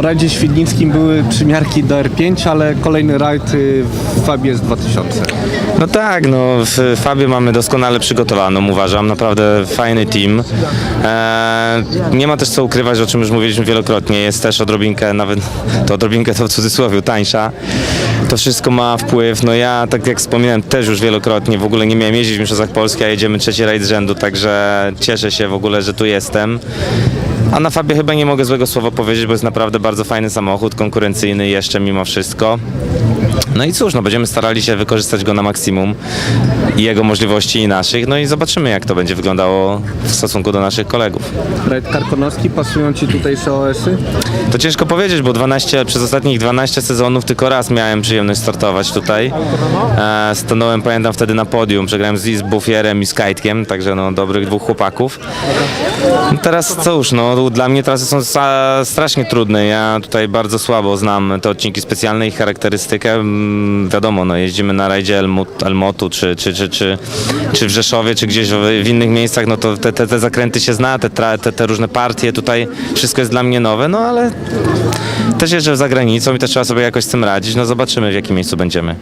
Po rajdzie świdnickim były przymiarki do R5, ale kolejny rajd y, w Fabie z 2000. No tak, no w Fabie mamy doskonale przygotowaną, uważam, naprawdę fajny team. Eee, nie ma też co ukrywać, o czym już mówiliśmy wielokrotnie, jest też odrobinkę, nawet to odrobinkę to w cudzysłowie, tańsza. To wszystko ma wpływ, no ja tak jak wspominałem też już wielokrotnie, w ogóle nie miałem jeździć w Mistrzostwach Polski, a jedziemy trzeci rajd z rzędu, także cieszę się w ogóle, że tu jestem. A na Fabie chyba nie mogę złego słowa powiedzieć, bo jest naprawdę bardzo fajny samochód, konkurencyjny jeszcze mimo wszystko. No i cóż, no będziemy starali się wykorzystać go na maksimum i jego możliwości i naszych, no i zobaczymy jak to będzie wyglądało w stosunku do naszych kolegów. Rajd Karkonoski, pasują Ci tutejsze OS-y? To ciężko powiedzieć, bo 12, przez ostatnich 12 sezonów tylko raz miałem przyjemność startować tutaj. E, stanąłem, pamiętam wtedy na podium, przegrałem z, z Bufierem i z Kajtkiem, także no dobrych dwóch chłopaków. No teraz cóż, no dla mnie trasy są strasznie trudne, ja tutaj bardzo słabo znam te odcinki specjalne, ich charakterystykę. Wiadomo, no jeździmy na rajdzie Elmut, Elmotu, czy, czy, czy, czy, czy w Rzeszowie, czy gdzieś w, innych miejscach, no to te, te, te zakręty się zna, te, te, te różne partie, tutaj wszystko jest dla mnie nowe, no ale też jeżdżę za granicą i też trzeba sobie jakoś z tym radzić, no zobaczymy w jakim miejscu będziemy.